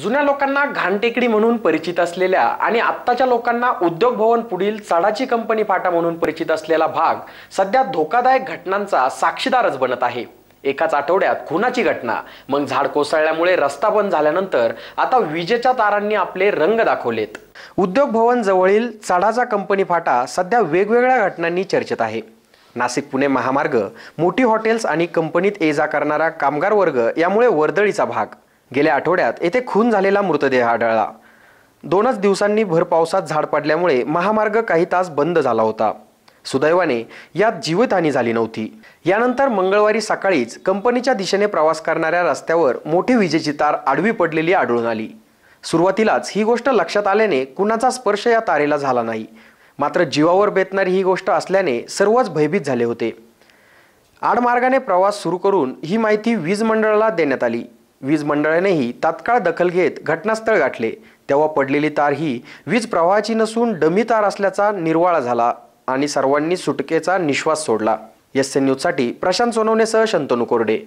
जुन्या लोकांना घाणटेकडी म्हणून परिचित असलेल्या आणि आत्ताच्या लोकांना उद्योग भवन पुढील चढाची कंपनी फाटा म्हणून परिचित असलेला भाग सध्या धोकादायक घटनांचा साक्षीदारच बनत आहे. एकाच आठवड्यात खुनाची घटना मग झाड कोसळल्यामुळे रस्ता बंद झाल्यानंतर आता विजेच्या तारांनी आपले रंग दाखवलेत. उद्योग भवन जवळील चढाचा कंपनी फाटा सध्या वेगवेगळ्या घटनांनी चर्चेत आहे. नाशिक पुणे महामार्ग मोठी हॉटेल्स आणि कंपनीत ये जा करणारा कामगार वर्ग यामुळे वर्दळीचा भाग. गेल्या आठवड्यात येथे खून झालेला मृतदेह आढळला. दोनच दिवसांनी भर पावसात झाड पडल्यामुळे महामार्ग काही तास बंद झाला होता. सुदैवाने यात जीवितहानी झाली नव्हती. यानंतर मंगळवारी सकाळीच कंपनीच्या दिशेने प्रवास करणाऱ्या रस्त्यावर मोठी विजेची तार आडवी पडलेली आढळून आली. सुरुवातीलाच ही गोष्ट लक्षात आल्याने कुणाचा स्पर्श या तारेला झाला नाही. मात्र जीवावर बेतणारी ही गोष्ट असल्याने सर्वच भयभीत झाले होते. आडमार्गाने प्रवास सुरू करून ही माहिती वीज मंडळाला देण्यात आली. वीज मंडळानेही तात्काळ दखल घेत घटनास्थळ गाठले. तेव्हा पडलेली तार ही वीज प्रवाहाची नसून डमी तार असल्याचा निर्वाळा झाला आणि सर्वांनी सुटकेचा निश्वास सोडला. एस एन न्यूजसाठी प्रशांत सोनवणेसह शंतनू कोरडे.